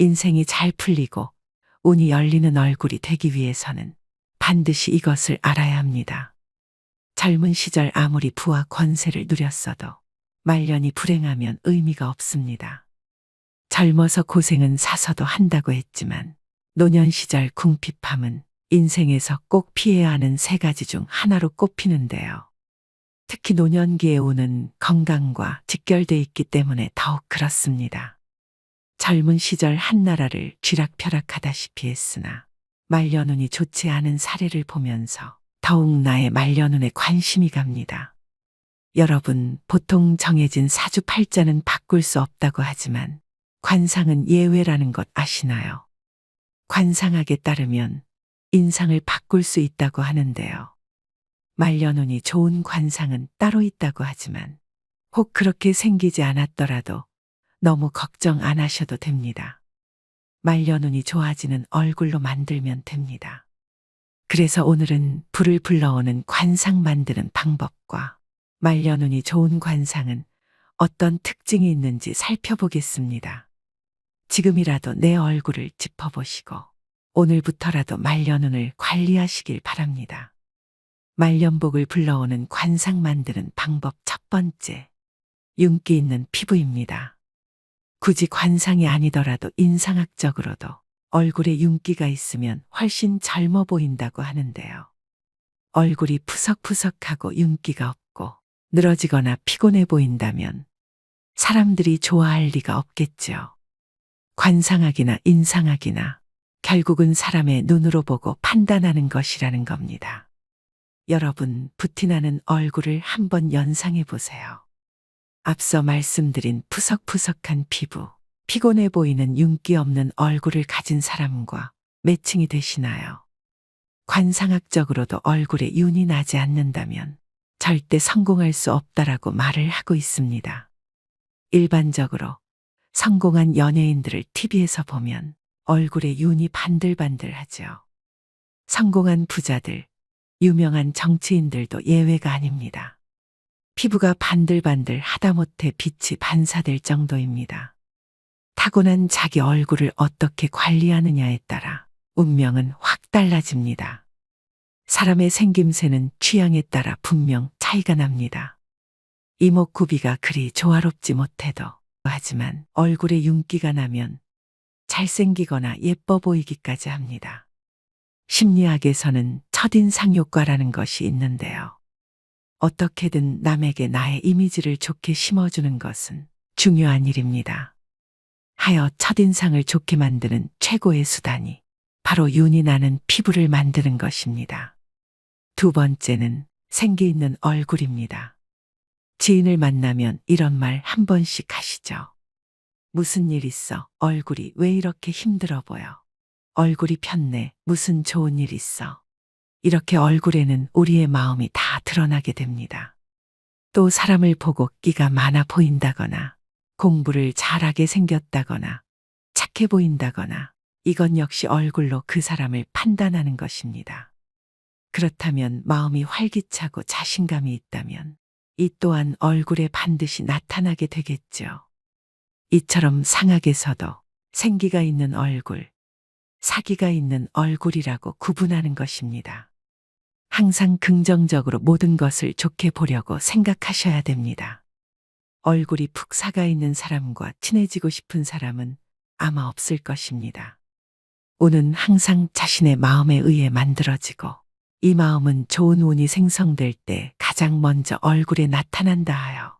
인생이 잘 풀리고 운이 열리는 얼굴이 되기 위해서는 반드시 이것을 알아야 합니다. 젊은 시절 아무리 부와 권세를 누렸어도 말년이 불행하면 의미가 없습니다. 젊어서 고생은 사서도 한다고 했지만 노년 시절 궁핍함은 인생에서 꼭 피해야 하는 세 가지 중 하나로 꼽히는데요. 특히 노년기에 오는 건강과 직결돼 있기 때문에 더욱 그렇습니다. 젊은 시절 한나라를 쥐락펴락하다시피 했으나 말년운이 좋지 않은 사례를 보면서 더욱 나의 말년운에 관심이 갑니다. 여러분, 보통 정해진 사주팔자는 바꿀 수 없다고 하지만 관상은 예외라는 것 아시나요? 관상학에 따르면 인상을 바꿀 수 있다고 하는데요. 말년운이 좋은 관상은 따로 있다고 하지만 혹 그렇게 생기지 않았더라도 너무 걱정 안 하셔도 됩니다. 말년운이 좋아지는 얼굴로 만들면 됩니다. 그래서 오늘은 불을 불러오는 관상 만드는 방법과 말년운이 좋은 관상은 어떤 특징이 있는지 살펴보겠습니다. 지금이라도 내 얼굴을 짚어보시고 오늘부터라도 말년운을 관리하시길 바랍니다. 말년복을 불러오는 관상 만드는 방법 첫 번째. 윤기 있는 피부입니다. 굳이 관상이 아니더라도 인상학적으로도 얼굴에 윤기가 있으면 훨씬 젊어 보인다고 하는데요. 얼굴이 푸석푸석하고 윤기가 없고 늘어지거나 피곤해 보인다면 사람들이 좋아할 리가 없겠죠. 관상학이나 인상학이나 결국은 사람의 눈으로 보고 판단하는 것이라는 겁니다. 여러분, 부티나는 얼굴을 한번 연상해 보세요. 앞서 말씀드린 푸석푸석한 피부, 피곤해 보이는 윤기 없는 얼굴을 가진 사람과 매칭이 되시나요? 관상학적으로도 얼굴에 윤이 나지 않는다면 절대 성공할 수 없다라고 말을 하고 있습니다. 일반적으로 성공한 연예인들을 TV에서 보면 얼굴에 윤이 반들반들하죠. 성공한 부자들, 유명한 정치인들도 예외가 아닙니다. 피부가 반들반들 하다못해 빛이 반사될 정도입니다. 타고난 자기 얼굴을 어떻게 관리하느냐에 따라 운명은 확 달라집니다. 사람의 생김새는 취향에 따라 분명 차이가 납니다. 이목구비가 그리 조화롭지 못해도 하지만 얼굴에 윤기가 나면 잘생기거나 예뻐 보이기까지 합니다. 심리학에서는 첫인상 효과라는 것이 있는데요. 어떻게든 남에게 나의 이미지를 좋게 심어주는 것은 중요한 일입니다. 하여 첫인상을 좋게 만드는 최고의 수단이 바로 윤이 나는 피부를 만드는 것입니다. 두 번째는 생기 있는 얼굴입니다. 지인을 만나면 이런 말 한 번씩 하시죠. 무슨 일 있어? 얼굴이 왜 이렇게 힘들어 보여? 얼굴이 폈네. 무슨 좋은 일 있어? 이렇게 얼굴에는 우리의 마음이 다 드러나게 됩니다. 또 사람을 보고 끼가 많아 보인다거나 공부를 잘하게 생겼다거나 착해 보인다거나 이건 역시 얼굴로 그 사람을 판단하는 것입니다. 그렇다면 마음이 활기차고 자신감이 있다면 이 또한 얼굴에 반드시 나타나게 되겠죠. 이처럼 상학에서도 생기가 있는 얼굴, 사기가 있는 얼굴이라고 구분하는 것입니다. 항상 긍정적으로 모든 것을 좋게 보려고 생각하셔야 됩니다. 얼굴이 푹 사가 있는 사람과 친해지고 싶은 사람은 아마 없을 것입니다. 운은 항상 자신의 마음에 의해 만들어지고 이 마음은 좋은 운이 생성될 때 가장 먼저 얼굴에 나타난다 하여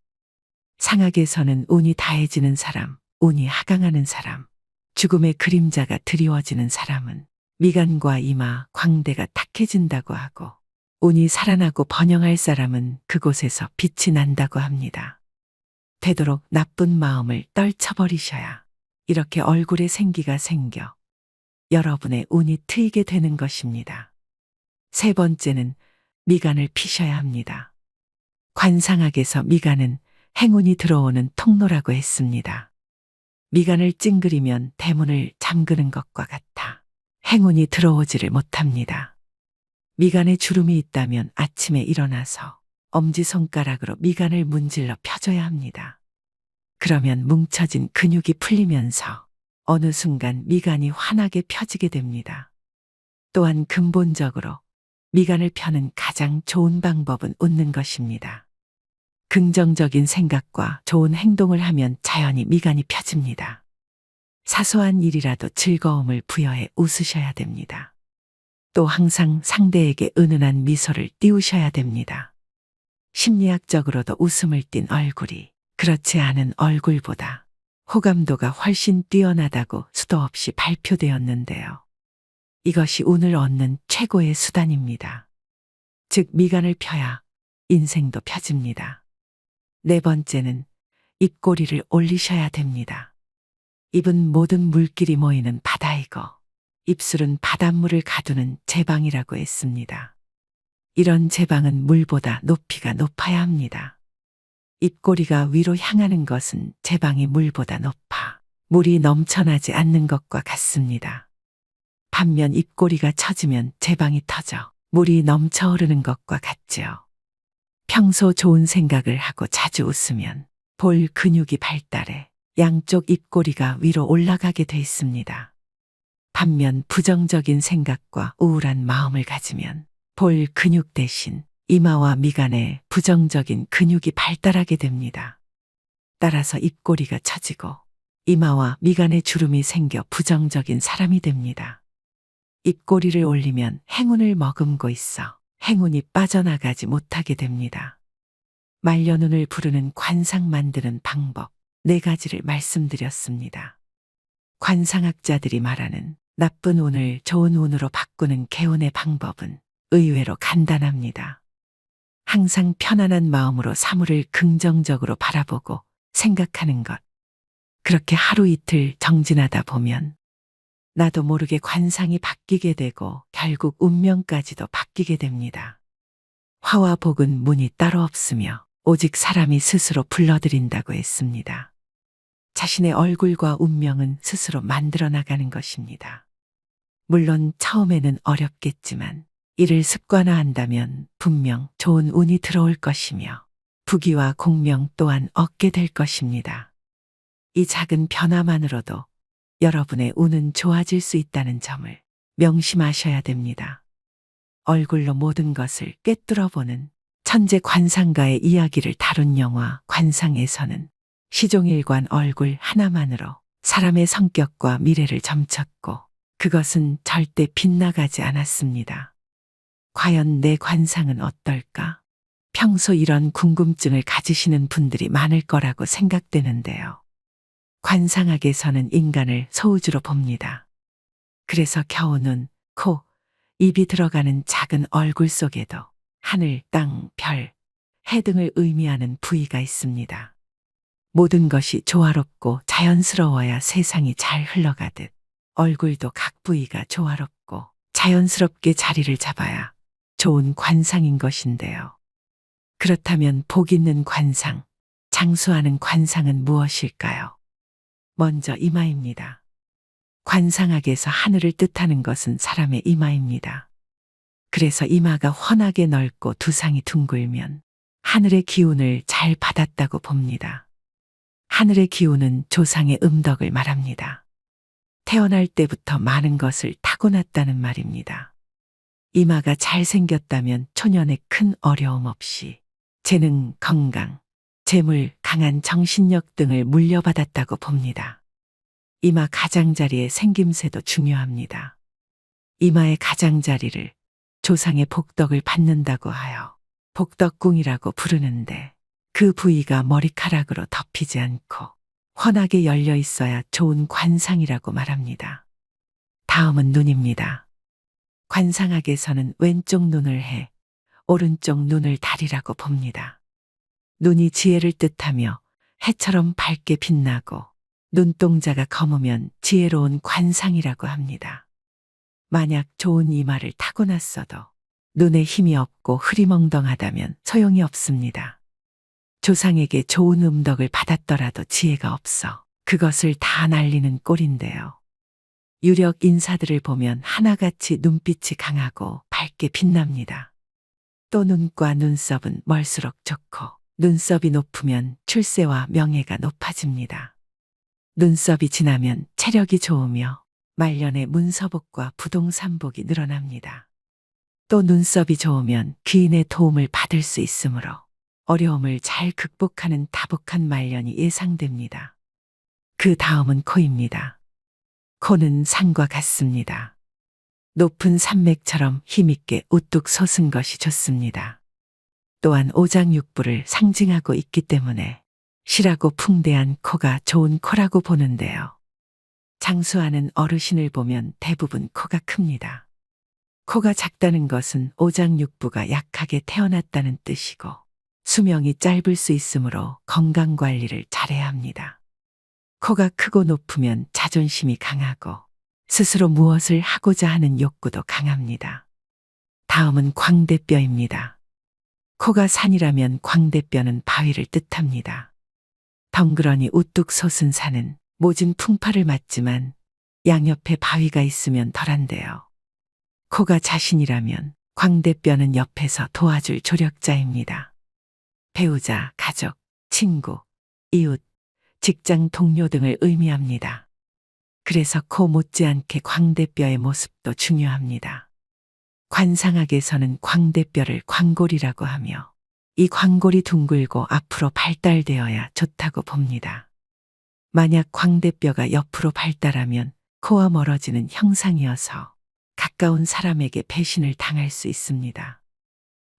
상학에서는 운이 다해지는 사람, 운이 하강하는 사람, 죽음의 그림자가 드리워지는 사람은 미간과 이마, 광대가 탁해진다고 하고 운이 살아나고 번영할 사람은 그곳에서 빛이 난다고 합니다. 되도록 나쁜 마음을 떨쳐버리셔야 이렇게 얼굴에 생기가 생겨 여러분의 운이 트이게 되는 것입니다. 세 번째는 미간을 피셔야 합니다. 관상학에서 미간은 행운이 들어오는 통로라고 했습니다. 미간을 찡그리면 대문을 잠그는 것과 같아 행운이 들어오지를 못합니다. 미간에 주름이 있다면 아침에 일어나서 엄지손가락으로 미간을 문질러 펴줘야 합니다. 그러면 뭉쳐진 근육이 풀리면서 어느 순간 미간이 환하게 펴지게 됩니다. 또한 근본적으로 미간을 펴는 가장 좋은 방법은 웃는 것입니다. 긍정적인 생각과 좋은 행동을 하면 자연히 미간이 펴집니다. 사소한 일이라도 즐거움을 부여해 웃으셔야 됩니다. 또 항상 상대에게 은은한 미소를 띄우셔야 됩니다. 심리학적으로도 웃음을 띤 얼굴이 그렇지 않은 얼굴보다 호감도가 훨씬 뛰어나다고 수도 없이 발표되었는데요. 이것이 운을 얻는 최고의 수단입니다. 즉, 미간을 펴야 인생도 펴집니다. 네 번째는 입꼬리를 올리셔야 됩니다. 입은 모든 물길이 모이는 바다이고, 입술은 바닷물을 가두는 제방이라고 했습니다. 이런 제방은 물보다 높이가 높아야 합니다. 입꼬리가 위로 향하는 것은 제방이 물보다 높아 물이 넘쳐나지 않는 것과 같습니다. 반면 입꼬리가 처지면 제방이 터져 물이 넘쳐 흐르는 것과 같지요. 평소 좋은 생각을 하고 자주 웃으면 볼 근육이 발달해 양쪽 입꼬리가 위로 올라가게 돼 있습니다. 반면 부정적인 생각과 우울한 마음을 가지면 볼 근육 대신 이마와 미간에 부정적인 근육이 발달하게 됩니다. 따라서 입꼬리가 처지고 이마와 미간에 주름이 생겨 부정적인 사람이 됩니다. 입꼬리를 올리면 행운을 머금고 있어 행운이 빠져나가지 못하게 됩니다. 말려눈을 부르는 관상 만드는 방법 네 가지를 말씀드렸습니다. 관상학자들이 말하는 나쁜 운을 좋은 운으로 바꾸는 개운의 방법은 의외로 간단합니다. 항상 편안한 마음으로 사물을 긍정적으로 바라보고 생각하는 것. 그렇게 하루 이틀 정진하다 보면 나도 모르게 관상이 바뀌게 되고 결국 운명까지도 바뀌게 됩니다. 화와 복은 문이 따로 없으며 오직 사람이 스스로 불러들인다고 했습니다. 자신의 얼굴과 운명은 스스로 만들어 나가는 것입니다. 물론 처음에는 어렵겠지만 이를 습관화한다면 분명 좋은 운이 들어올 것이며 부귀와 공명 또한 얻게 될 것입니다. 이 작은 변화만으로도 여러분의 운은 좋아질 수 있다는 점을 명심하셔야 됩니다. 얼굴로 모든 것을 꿰뚫어 보는 천재 관상가의 이야기를 다룬 영화 관상에서는 시종일관 얼굴 하나만으로 사람의 성격과 미래를 점쳤고 그것은 절대 빗나가지 않았습니다. 과연 내 관상은 어떨까? 평소 이런 궁금증을 가지시는 분들이 많을 거라고 생각되는데요. 관상학에서는 인간을 소우주로 봅니다. 그래서 겨우 눈, 코, 입이 들어가는 작은 얼굴 속에도 하늘, 땅, 별, 해 등을 의미하는 부위가 있습니다. 모든 것이 조화롭고 자연스러워야 세상이 잘 흘러가듯 얼굴도 각 부위가 조화롭고 자연스럽게 자리를 잡아야 좋은 관상인 것인데요. 그렇다면 복 있는 관상, 장수하는 관상은 무엇일까요? 먼저 이마입니다. 관상학에서 하늘을 뜻하는 것은 사람의 이마입니다. 그래서 이마가 훤하게 넓고 두상이 둥글면 하늘의 기운을 잘 받았다고 봅니다. 하늘의 기운은 조상의 음덕을 말합니다. 태어날 때부터 많은 것을 타고났다는 말입니다. 이마가 잘생겼다면 초년에 큰 어려움 없이 재능, 건강, 재물, 강한 정신력 등을 물려받았다고 봅니다. 이마 가장자리의 생김새도 중요합니다. 이마의 가장자리를 조상의 복덕을 받는다고 하여 복덕궁이라고 부르는데 그 부위가 머리카락으로 덮이지 않고 훤하게 열려 있어야 좋은 관상이라고 말합니다. 다음은 눈입니다. 관상학에서는 왼쪽 눈을 해, 오른쪽 눈을 달이라고 봅니다. 눈이 지혜를 뜻하며 해처럼 밝게 빛나고 눈동자가 검으면 지혜로운 관상이라고 합니다. 만약 좋은 이마를 타고났어도 눈에 힘이 없고 흐리멍덩하다면 소용이 없습니다. 조상에게 좋은 음덕을 받았더라도 지혜가 없어 그것을 다 날리는 꼴인데요. 유력 인사들을 보면 하나같이 눈빛이 강하고 밝게 빛납니다. 또 눈과 눈썹은 멀수록 좋고 눈썹이 높으면 출세와 명예가 높아집니다. 눈썹이 지나면 체력이 좋으며 말년에 문서복과 부동산복이 늘어납니다. 또 눈썹이 좋으면 귀인의 도움을 받을 수 있으므로 어려움을 잘 극복하는 다복한 말년이 예상됩니다. 그 다음은 코입니다. 코는 산과 같습니다. 높은 산맥처럼 힘있게 우뚝 솟은 것이 좋습니다. 또한 오장육부를 상징하고 있기 때문에 실하고 풍대한 코가 좋은 코라고 보는데요. 장수하는 어르신을 보면 대부분 코가 큽니다. 코가 작다는 것은 오장육부가 약하게 태어났다는 뜻이고 수명이 짧을 수 있으므로 건강 관리를 잘해야 합니다. 코가 크고 높으면 자존심이 강하고 스스로 무엇을 하고자 하는 욕구도 강합니다. 다음은 광대뼈입니다. 코가 산이라면 광대뼈는 바위를 뜻합니다. 덩그러니 우뚝 솟은 산은 모진 풍파를 맞지만 양옆에 바위가 있으면 덜한데요. 코가 자신이라면 광대뼈는 옆에서 도와줄 조력자입니다. 배우자, 가족, 친구, 이웃, 직장 동료 등을 의미합니다. 그래서 코 못지않게 광대뼈의 모습도 중요합니다. 관상학에서는 광대뼈를 광골이라고 하며 이 광골이 둥글고 앞으로 발달되어야 좋다고 봅니다. 만약 광대뼈가 옆으로 발달하면 코와 멀어지는 형상이어서 가까운 사람에게 배신을 당할 수 있습니다.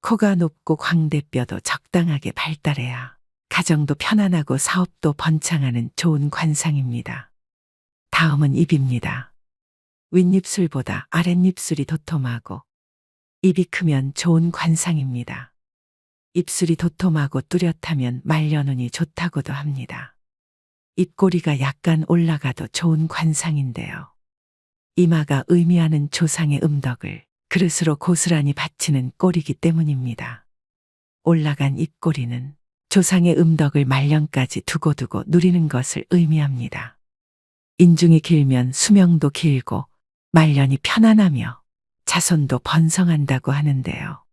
코가 높고 광대뼈도 적당하게 발달해야 가정도 편안하고 사업도 번창하는 좋은 관상입니다. 다음은 입입니다. 윗입술보다 아랫입술이 도톰하고 입이 크면 좋은 관상입니다. 입술이 도톰하고 뚜렷하면 말려눈이 좋다고도 합니다. 입꼬리가 약간 올라가도 좋은 관상인데요. 이마가 의미하는 조상의 음덕을 그릇으로 고스란히 바치는 꼴이기 때문입니다. 올라간 입꼬리는 조상의 음덕을 말년까지 두고두고 누리는 것을 의미합니다. 인중이 길면 수명도 길고 말년이 편안하며 자손도 번성한다고 하는데요.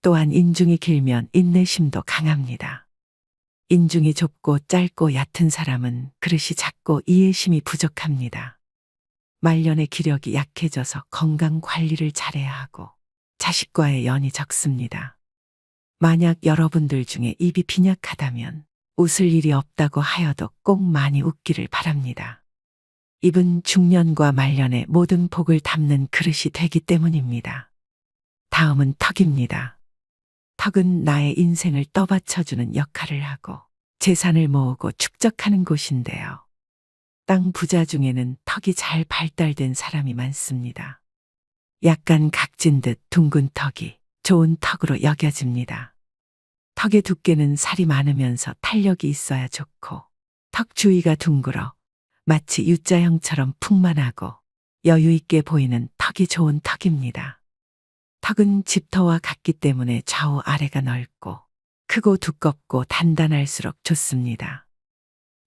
또한 인중이 길면 인내심도 강합니다. 인중이 좁고 짧고 얕은 사람은 그릇이 작고 이해심이 부족합니다. 말년의 기력이 약해져서 건강 관리를 잘해야 하고 자식과의 연이 적습니다. 만약 여러분들 중에 입이 빈약하다면 웃을 일이 없다고 하여도 꼭 많이 웃기를 바랍니다. 입은 중년과 말년의 모든 복을 담는 그릇이 되기 때문입니다. 다음은 턱입니다. 턱은 나의 인생을 떠받쳐주는 역할을 하고 재산을 모으고 축적하는 곳인데요. 땅 부자 중에는 턱이 잘 발달된 사람이 많습니다. 약간 각진 듯 둥근 턱이 좋은 턱으로 여겨집니다. 턱의 두께는 살이 많으면서 탄력이 있어야 좋고 턱 주위가 둥글어 마치 U자형처럼 풍만하고 여유 있게 보이는 턱이 좋은 턱입니다. 턱은 집터와 같기 때문에 좌우 아래가 넓고 크고 두껍고 단단할수록 좋습니다.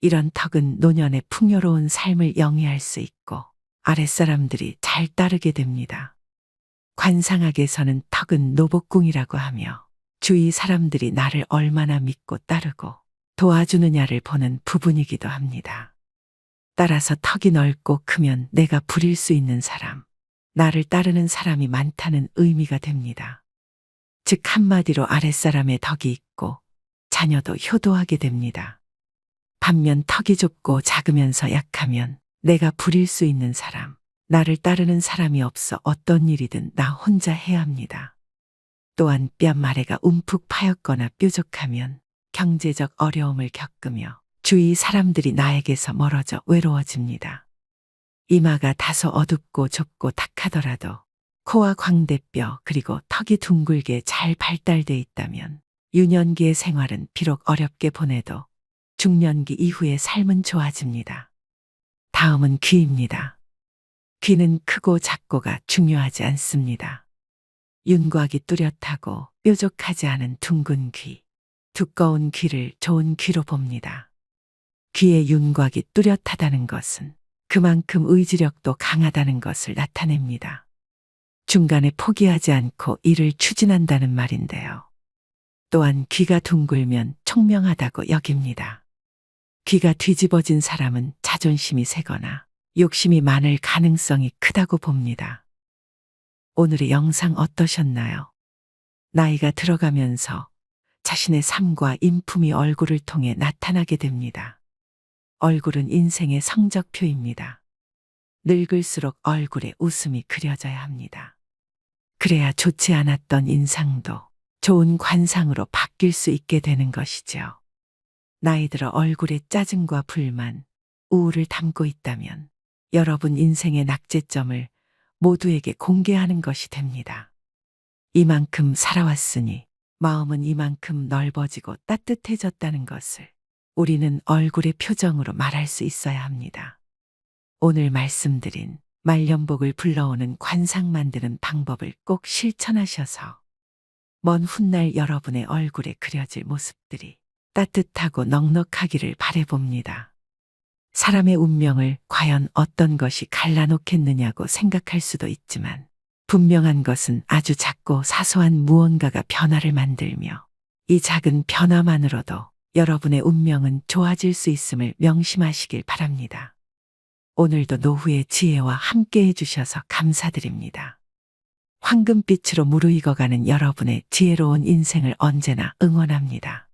이런 턱은 노년의 풍요로운 삶을 영위할 수 있고 아랫사람들이 잘 따르게 됩니다. 관상학에서는 턱은 노복궁이라고 하며 주위 사람들이 나를 얼마나 믿고 따르고 도와주느냐를 보는 부분이기도 합니다. 따라서 턱이 넓고 크면 내가 부릴 수 있는 사람, 나를 따르는 사람이 많다는 의미가 됩니다. 즉 한마디로 아랫사람의 덕이 있고 자녀도 효도하게 됩니다. 반면 턱이 좁고 작으면서 약하면 내가 부릴 수 있는 사람, 나를 따르는 사람이 없어 어떤 일이든 나 혼자 해야 합니다. 또한 뺨 아래가 움푹 파였거나 뾰족하면 경제적 어려움을 겪으며 주위 사람들이 나에게서 멀어져 외로워집니다. 이마가 다소 어둡고 좁고 탁하더라도 코와 광대뼈 그리고 턱이 둥글게 잘 발달돼 있다면 유년기의 생활은 비록 어렵게 보내도 중년기 이후의 삶은 좋아집니다. 다음은 귀입니다. 귀는 크고 작고가 중요하지 않습니다. 윤곽이 뚜렷하고 뾰족하지 않은 둥근 귀, 두꺼운 귀를 좋은 귀로 봅니다. 귀의 윤곽이 뚜렷하다는 것은 그만큼 의지력도 강하다는 것을 나타냅니다. 중간에 포기하지 않고 일을 추진한다는 말인데요. 또한 귀가 둥글면 총명하다고 여깁니다. 귀가 뒤집어진 사람은 자존심이 세거나 욕심이 많을 가능성이 크다고 봅니다. 오늘의 영상 어떠셨나요? 나이가 들어가면서 자신의 삶과 인품이 얼굴을 통해 나타나게 됩니다. 얼굴은 인생의 성적표입니다. 늙을수록 얼굴에 웃음이 그려져야 합니다. 그래야 좋지 않았던 인상도 좋은 관상으로 바뀔 수 있게 되는 것이죠. 나이 들어 얼굴에 짜증과 불만, 우울을 담고 있다면 여러분 인생의 낙제점을 모두에게 공개하는 것이 됩니다. 이만큼 살아왔으니 마음은 이만큼 넓어지고 따뜻해졌다는 것을 우리는 얼굴의 표정으로 말할 수 있어야 합니다. 오늘 말씀드린 말년복을 불러오는 관상 만드는 방법을 꼭 실천하셔서 먼 훗날 여러분의 얼굴에 그려질 모습들이 따뜻하고 넉넉하기를 바래봅니다. 사람의 운명을 과연 어떤 것이 갈라놓겠느냐고 생각할 수도 있지만 분명한 것은 아주 작고 사소한 무언가가 변화를 만들며 이 작은 변화만으로도 여러분의 운명은 좋아질 수 있음을 명심하시길 바랍니다. 오늘도 노후의 지혜와 함께 해주셔서 감사드립니다. 황금빛으로 무르익어가는 여러분의 지혜로운 인생을 언제나 응원합니다.